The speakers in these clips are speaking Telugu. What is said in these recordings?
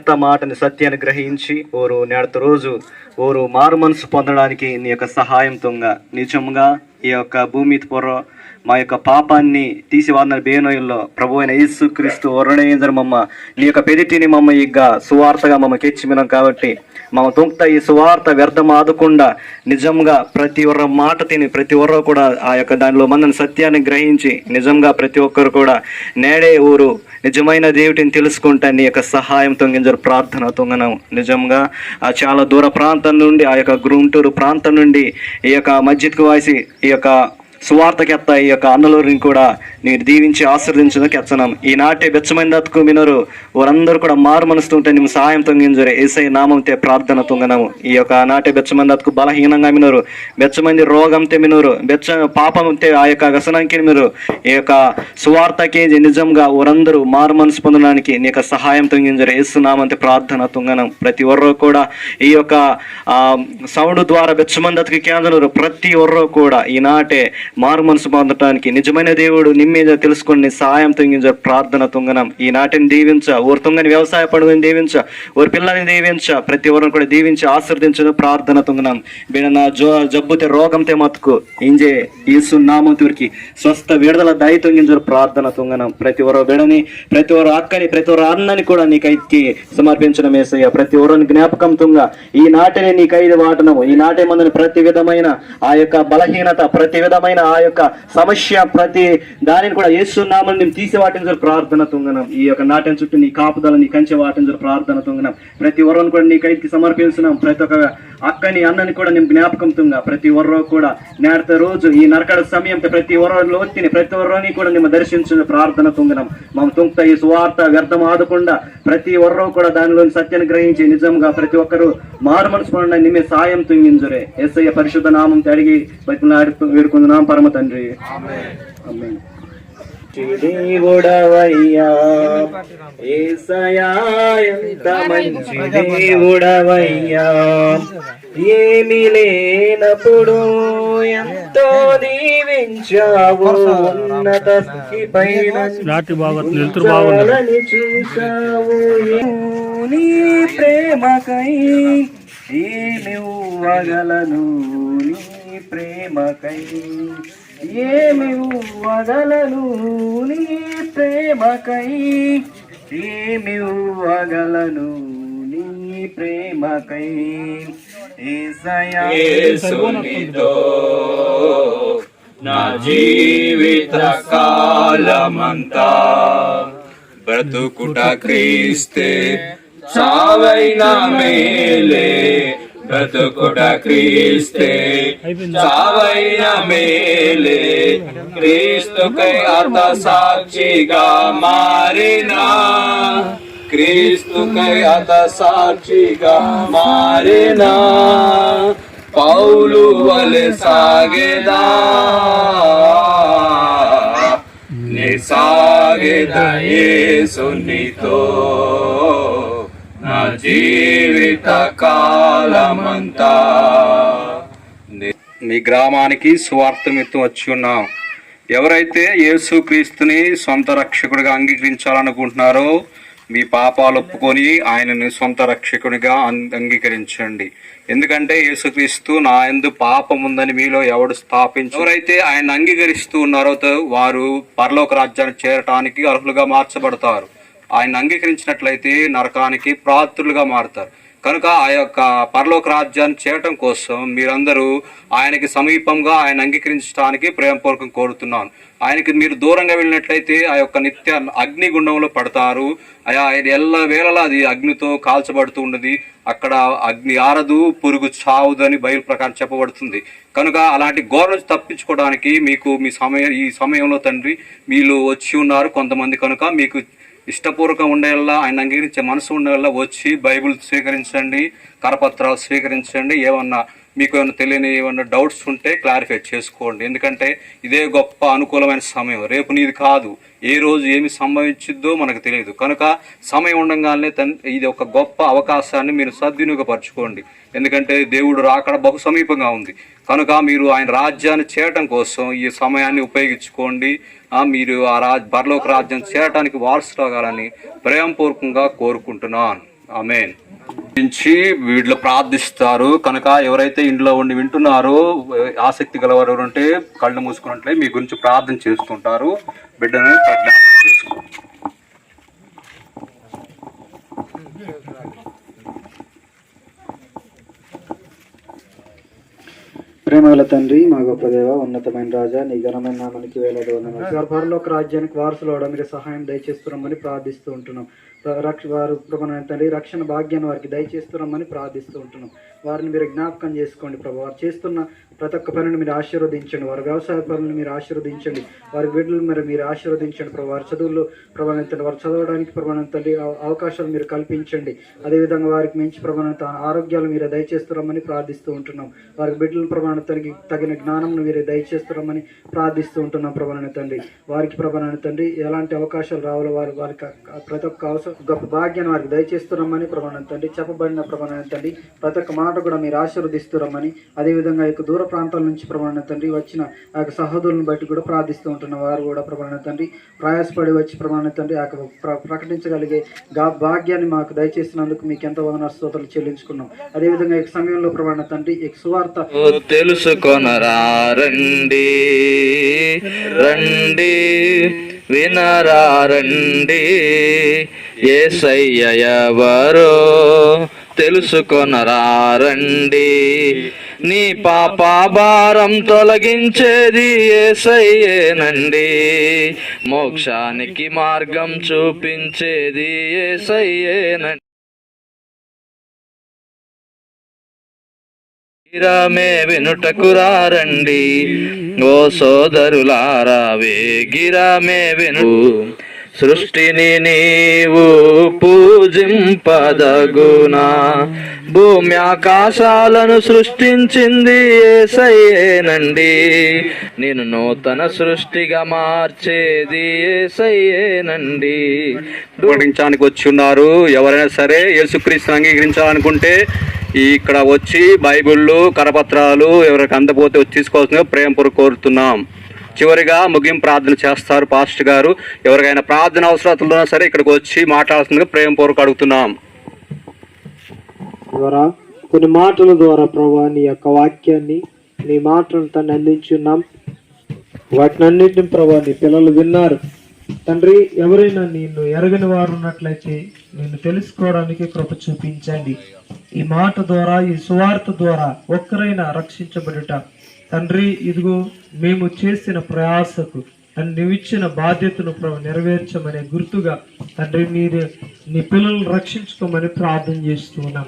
యొక్క మాటని సత్యాన్ని గ్రహించి ఓరు నేడత రోజు ఓరు మారు మనసు పొందడానికి నీ యొక్క సహాయంతోగా నిజంగా ఈ యొక్క భూమి పొర మా యొక్క పాపాన్ని తీసివారిన బేనోయుల్లో ప్రభు అయిన యేసు క్రీస్తు వరుణేంద్ర మమ్మ నీ యొక్క పెదిటిని మమ్మ ఇగ్గ సువార్తగా మమ్మకి ఇచ్చిమినాం కాబట్టి మా తొంక్త ఈ సువార్త వ్యర్థం ఆదకుండా నిజంగా ప్రతి ఒక్క మాట తిని ప్రతి ఒక్కరు కూడా ఆ యొక్క దానిలో మందని సత్యాన్ని గ్రహించి నిజంగా ప్రతి ఒక్కరు కూడా నేడే ఊరు నిజమైన దేవుడిని తెలుసుకుంటా నీ యొక్క సహాయం తొంగించరు ప్రార్థన తొంగనం నిజంగా ఆ చాలా దూర ప్రాంతం నుండి ఆ యొక్క గుంటూరు ప్రాంతం నుండి ఈ యొక్క మస్జిద్కు వాసి ఈ యొక్క సువార్తకెత్త ఈ యొక్క అన్నలూరిని కూడా నేను దీవించి ఆశీర్దించడానికి ఎచ్చనం ఈనాటే బెచ్చమైన దత్తుకు మినరు వారందరూ కూడా మారు మనస్తుంటే నిమ్మ సహాయం తొంగింజరు ఏసై నామంతే ప్రార్థన తొంగనము. ఈ యొక్క నాటి బెచ్చమైన దత్తుకు బలహీనంగా మినరు బెచ్చమంది రోగంతే మినరు బెచ్చ పాపంతే ఆ యొక్క వ్యసనానికి మీరు ఈ యొక్క సువార్తకి నిజంగా వారందరూ మారు మనసు పొందడానికి నీ యొక్క సహాయం తొంగింజరు ఏసునామంతే ప్రార్థన తొంగనం ప్రతి ఒర్రో కూడా ఈ యొక్క సౌండ్ ద్వారా బెచ్చమందతికి కేంద్రం ప్రతి ఒర్రో కూడా ఈనాటే మారు మనసు పొందటానికి నిజమైన దేవుడు మీద తెలుసుకుని నీ సహాయం తొంగించ ప్రార్థన తొంగనం. ఈనాటిని దీవించ ఓరు తొంగని వ్యవసాయ పనులను దీవించ ఓరు పిల్లల్ని దీవించ ప్రతి ఒక్కరిని కూడా దీవించి ఆశీర్దించడం ప్రార్థన తొంగనం. బిడ జో జబ్బుతే రోగంతే మతుకు ఇంజే ఈసు నామం నామంతురికి స్వస్థ విడుదల దయ తొంగించరు ప్రార్థన తొంగనం. ప్రతి ఒరు బిడని ప్రతి ఒరు అక్కని ప్రతి ఒరు అన్నని కూడా నీకైకి సమర్పించడం వేసయ్య ప్రతి ఒరుని జ్ఞాపకం తుంగ. ఈ నాటిని నీకైదు వాటనము ఈ నాటే మందని ప్రతి విధమైన ఆ యొక్క బలహీనత ప్రతి విధమైన ఆ యొక్క సమస్య ప్రతి దాని దానిని కూడా ఏస్తున్నామని నేను తీసి వాటించరు ప్రార్థన తుంగనం. ఈ యొక్క నాట్యం చుట్టూ నీ కాపుదల నీ కంచె వాటించరు ప్రార్థన తుంగనం. ప్రతి ఒర్రను కూడా నీ కైకి సమర్పిస్తున్నాం ప్రతి ఒక్క అక్కని అన్నని కూడా నేను జ్ఞాపకం తుంగ. ప్రతి ఒర్రో కూడా నేడత రోజు ఈ నరకడ సమయం ప్రతి ఒర్రలో వచ్చిన ప్రతి ఒర్రని కూడా మేము దర్శించిన ప్రార్థన తుంగనం. మా తుంక్త ఈ సువార్త వ్యర్థం ఆదకుండా ప్రతి ఒర్రో కూడా దానిలోని సత్యాన్ని గ్రహించి నిజంగా ప్రతి ఒక్కరు మారు మనసు నిమ్మే సాయం తుంగింజరే ఎస్ఐ పరిశుద్ధ నామం అడిగి బతిలాడుతూ వేడుకుంటున్నాం పరమ తండ్రి. ఆమేన్. దేవుడవయ్యా. ఏసయా ఎంత మంచి దేవుడవయ్యా. ఏమి లేనప్పుడు ఎంతో దీవించావు. ఉన్నత స్థితి పైన చూసావు నీ ప్రేమకై ఏమి ఇవ్వగలను నీ ప్రేమకై ఏమి ఇవ్వగలను నీ ప్రేమకై? ఏమి వగలను నీ ప్రేమకై? ఏసయా నా జీవిత కాలమంతా బ్రతుకుట క్రీస్తే చావైన మేలే బ్రతుకుట క్రీస్తే చావైన మేలే. క్రీస్తుకై అత సాక్షిగా మారినా. క్రీస్తుకై అత సాక్షిగా మారినా. పౌలు వలె సాగేదా. నే సాగేదా యేసునితో. నా జీవిత కాలమంతా మీ గ్రామానికి స్వార్థమిత్తం వచ్చి ఉన్నాం. ఎవరైతే యేసుక్రీస్తుని సొంత రక్షకుడిగా అంగీకరించాలనుకుంటున్నారో మీ పాపాలు ఒప్పుకొని ఆయనను సొంత రక్షకునిగా అం- అంగీకరించండి. ఎందుకంటే యేసుక్రీస్తు నా ఎందు పాపం ఉందని మీలో ఎవడు స్థాపించు ఎవరైతే ఆయన అంగీకరిస్తూ ఉన్నారో వారు పరలోక రాజ్యానికి చేరటానికి అర్హులుగా మార్చబడతారు. ఆయన అంగీకరించినట్లయితే నరకానికి ప్రాతులుగా మారుతారు. కనుక ఆ యొక్క పరలోక రాజ్యాన్ని చేయటం కోసం మీరందరూ ఆయనకి సమీపంగా ఆయన అంగీకరించడానికి ప్రేమపూర్వకం కోరుతున్నాను. ఆయనకి మీరు దూరంగా వెళ్ళినట్లయితే ఆ యొక్క నిత్య అగ్నిగుండంలో పడతారు. ఆయన ఎల్ల వేళలా అది అగ్నితో కాల్చబడుతూ ఉన్నది. అక్కడ అగ్ని ఆరదు పురుగు చావుదని బయలు ప్రకారం చెప్పబడుతుంది. కనుక అలాంటి ఘోర నుంచి తప్పించుకోవడానికి మీకు మీ సమయం ఈ సమయంలో తండ్రి మీలో వచ్చి ఉన్నారు కొంతమంది. కనుక మీకు ఇష్టపూర్వకం ఉండేలా ఆయన అంగీకరించే మనసు ఉండేలా వచ్చి బైబిల్ స్వీకరించండి కరపత్రాలు స్వీకరించండి ఏమన్నా మీకు ఏమైనా తెలియని ఏమైనా డౌట్స్ ఉంటే క్లారిఫై చేసుకోండి. ఎందుకంటే ఇదే గొప్ప అనుకూలమైన సమయం. రేపు నీది కాదు. ఏ రోజు ఏమి సంభవించిద్దో మనకు తెలియదు. కనుక సమయం ఉండగానే తన్ ఇది ఒక గొప్ప అవకాశాన్ని మీరు సద్వినియోగపరచుకోండి. ఎందుకంటే దేవుడు రాకడ బహు సమీపంగా ఉంది. కనుక మీరు ఆయన రాజ్యాన్ని చేయటం కోసం ఈ సమయాన్ని ఉపయోగించుకోండి. మీరు ఆ రాజ్ బర్లోక రాజ్యం చేరటానికి వారసురాగాలని ప్రేమపూర్వకంగా కోరుకుంటున్నాను. ఆమెన్. నుంచి వీళ్ళు ప్రార్థిస్తారు. కనుక ఎవరైతే ఇంట్లో ఉండి వింటున్నారో ఆసక్తి గలవారు ఎవరు ఉంటే కళ్ళు మూసుకున్నట్లే మీ గురించి ప్రార్థన చేస్తుంటారు. బిడ్డను ప్రేమగల తండ్రి మా గొప్ప దేవ ఉన్నతమైన రాజా నీ ఘనమైన నామానికి వేలాది వందనాలు. పరలోక రాజ్యానికి వారసులు అవడం మీరు సహాయం దయచేస్తున్నామని ప్రార్థిస్తూ ఉంటున్నాం. రక్ష వారు ప్రభు తండ్రి రక్షణ భాగ్యాన్ని వారికి దయచేస్తున్నామని ప్రార్థిస్తూ ఉంటున్నాం. వారిని మీరు జ్ఞాపకం చేసుకోండి ప్రభు. వారు చేస్తున్న ప్రతి ఒక్క పనిని మీరు ఆశీర్వదించండి. వారి వ్యవసాయ పనులను మీరు ఆశీర్వదించండి. వారి బిడ్డలు మరి మీరు ఆశీర్వదించండి ప్రభు. వారి చదువుల్లో ప్రభావితండి వారు చదవడానికి ప్రభావితండి అవకాశాలు మీరు కల్పించండి. అదేవిధంగా వారికి మంచి ప్రభావిత ఆరోగ్యాలు మీరు దయచేస్తున్నామని ప్రార్థిస్తూ ఉంటున్నాం. వారికి బిడ్డల ప్రభావితానికి తగిన జ్ఞానం మీరు దయచేస్తున్నామని ప్రార్థిస్తూ ఉంటున్నాం ప్రభావితండి తండ్రి వారికి ప్రభావితండి ఎలాంటి అవకాశాలు రావాలో వారి వారికి ప్రతి ఒక్క అవసరం గొప్ప భాగ్యాన్ని వారికి దయచేస్తున్నామని ప్రభావిత తండ్రి చెప్పబడిన ప్రభావిత తండ్రి ప్రతి ఒక్క మాట కూడా మీరు ఆశీర్వదిస్తున్నామని అదేవిధంగా ఈ యొక్క దూర ప్రాంతాల నుంచి ప్రభావిత తండ్రి వచ్చిన ఆ యొక్క సహోదరులను బట్టి కూడా ప్రార్థిస్తూ ఉంటున్న వారు కూడా ప్రభావిత తండ్రి ప్రయాసపడి వచ్చి ప్రభావిత తండ్రి ఆ యొక్క ప్ర- ప్రకటించగలిగే గా భాగ్యాన్ని మాకు దయచేసినందుకు మీకు ఎంతో వందన స్తోత్రాలు చెల్లించుకున్నాం. అదేవిధంగా ఈ సమయంలో ప్రమాణ తండ్రి ఈ సువార్త తెలుసుకొనరండి రండి రండి ఏసయ్య ఎవరో తెలుసుకొనరండి నీ పాప భారం తొలగించేది ఏసయ్యేనండి. మోక్షానికి మార్గం చూపించేది ఏసయ్యేనండి. గిరమే వెనుటకు రారండి. ఓ సోదరులారా వే గిరమే వెను. సృష్టిని నీవు పూజింపదగునా. భూమి ఆకాశాలను సృష్టించింది ఏసయ్యేనండి. నేను నూతన సృష్టిగా మార్చేది ఏసయ్యేనండి. ప్రకటించడానికి వచ్చి ఉన్నారు. ఎవరైనా సరే యేసుక్రీస్తుని అంగీకరించాలనుకుంటే ఇక్కడ వచ్చి బైబిళ్ళు కరపత్రాలు ఎవరికి అందపోతే వచ్చి తీసుకోవాల్సిందిగా ప్రేమపూర్వక కోరుతున్నాం. చివరిగా ముగింపు ప్రార్థన చేస్తారు పాస్టర్ గారు. ఎవరికైనా ప్రార్థన అవసరాలు ఉన్నా సరే ఇక్కడికి వచ్చి మాట్లాడాల్సిందిగా ప్రేమపూర్వక అడుగుతున్నాం. ద్వారా కొన్ని మాటల ద్వారా ప్రభా నీ యొక్క వాక్యాన్ని నీ మాటలను తను అందించున్నాం వాటిని అన్నింటిని ప్రభా నీ పిల్లలు విన్నారు. తండ్రి ఎవరైనా నిన్ను ఎరగని వారు ఉన్నట్లయితే నిన్ను తెలుసుకోవడానికి కృప చూపించండి. ఈ మాట ద్వారా ఈ సువార్త ద్వారా ఒక్కరైనా రక్షించబడుట తండ్రి ఇదిగో మేము చేసిన ప్రయాసకు తండ్రి బాధ్యతను నెరవేర్చమనే గుర్తుగా తండ్రి మీరు నీ పిల్లలను రక్షించుకోమని ప్రార్థన చేస్తూ ఉన్నాం.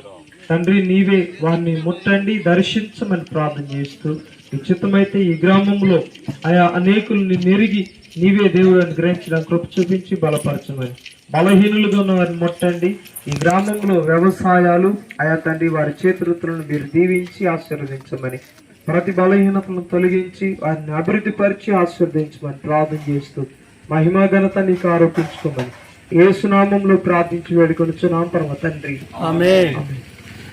తండ్రి నీవే వారిని ముట్టండి దర్శించమని ప్రార్థన చేస్తూ ఉచితమైతే ఈ గ్రామంలో ఆయా అనేకుల్ని నెరిగి నీవే దేవుడిని గ్రహించడానికి కృప చూపించి బలపరచమని. బలహీనులుగా ఉన్న వారిని ముట్టండి. ఈ గ్రామంలో వ్యవసాయాలు ఆయా తండ్రి వారి చేతివృత్తులను మీరు దీవించి ఆశీర్వదించమని ప్రతి బలహీనతలను తొలగించి వారిని అభివృద్ధి పరిచి ఆశీర్వదించమని ప్రార్థన చేస్తూ మహిమా ఘనత నీకు ఆరోపించుకోమని. ఏ సునామంలో ప్రార్థించి వేడుకొనుచున్నాం పరమ తండ్రి. ఆమె.